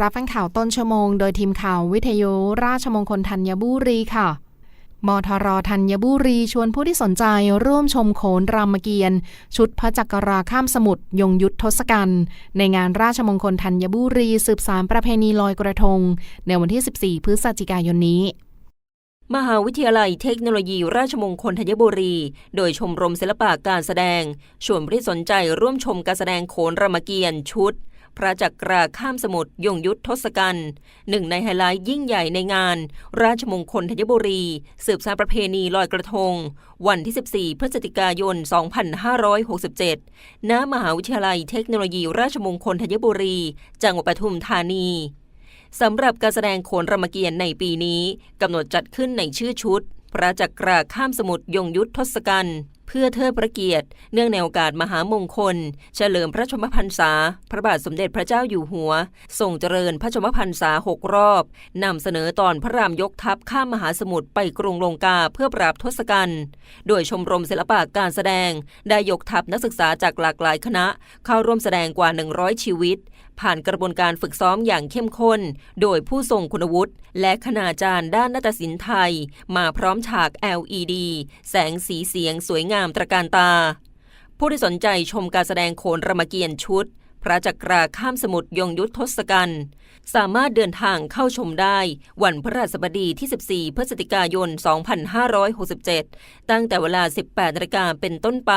รับฟังข่าวต้นชั่วโมงโดยทีมข่าววิทยุราชมงคลธัญบุรีค่ะมทรธัญบุรีชวนผู้ที่สนใจร่วมชมโขนรามเกียรติ์ชุดพระจักราข้ามสมุทรยงยุทธทศกัณฐ์ในงานราชมงคลธัญบุรีสืบสารประเพณีลอยกระทง ในวันที่ 14 พฤศจิกายนนี้มหาวิทยาลัยเทคโนโลยีราชมงคลธัญบุรี โดยชมรมศิลปะการแสดง ชวนผู้ที่สนใจร่วมชมการแสดงโขนรามเกียรติ์ชุด พระจักราข้ามสมุทรยงยุทธทศกัณฐ์หนึ่งในไฮไลท์ยิ่งใหญ่ในงาน ราชมงคลธัญบุรี สืบสานประเพณีลอยกระทง วันที่ 14 พฤศจิกายน 2567 ณ มหาวิทยาลัยเทคโนโลยีราชมงคลธัญบุรี จังหวัดปทุมธานีสำหรับการแสดงโขนรามเกียรติ์ในปีนี้กำหนดจัดขึ้นในชื่อชุด พระจักราข้ามสมุทรยงยุทธทศกัณฐ์ พื่อเทิดพระเกียรติ เนื่องในโอกาสมหามงคล เฉลิมพระชนมพรรษา พระบาทสมเด็จพระเจ้าอยู่หัว ทรงเจริญพระชนมพรรษาหกรอบนำเสนอตอนพระรามยกทัพข้ามมหาสมุทรไปกรุงลงกาเพื่อปราบทศกัณฐ์โดยชมรมศิลปะการแสดง ได้ยกทัพนักศึกษาจากหลากหลายคณะ เข้าร่วมแสดงกว่า 100 ชีวิต ผ่านกระบวนการฝึกซ้อมอย่างเข้มข้น โดยผู้ทรงคุณวุฒิและคณาจารย์ด้านนาฏศิลป์ไทย มาพร้อมฉาก LED แสงสีเสียงสวยงามตระการตา ผู้ที่สนใจชมการแสดงโขนรามเกียรติ์ชุด พระจักราข้ามสมุทรยงยุทธทศกัณฐ์สามารถเดินทางเข้าชมได้ วันพระราชบดีที่ 14 พฤศจิกายน 2567 ตั้งแต่เวลา 18นาฬิกาเป็นต้นไป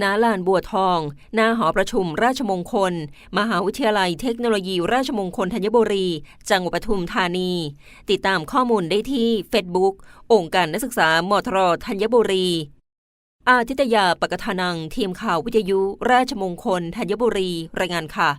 ณลานบัวทอง หน้าหอประชุมราชมงคล มหาวิทยาลัยเทคโนโลยีราชมงคลธัญบุรี จังหวัดปทุมธานี ติดตามข้อมูลได้ที่ Facebook องค์การนักศึกษามทรธัญบุรี อาทิตยาปกทานัง ทีมข่าววิทยุ ราชมงคลธัญบุรี รายงานค่ะ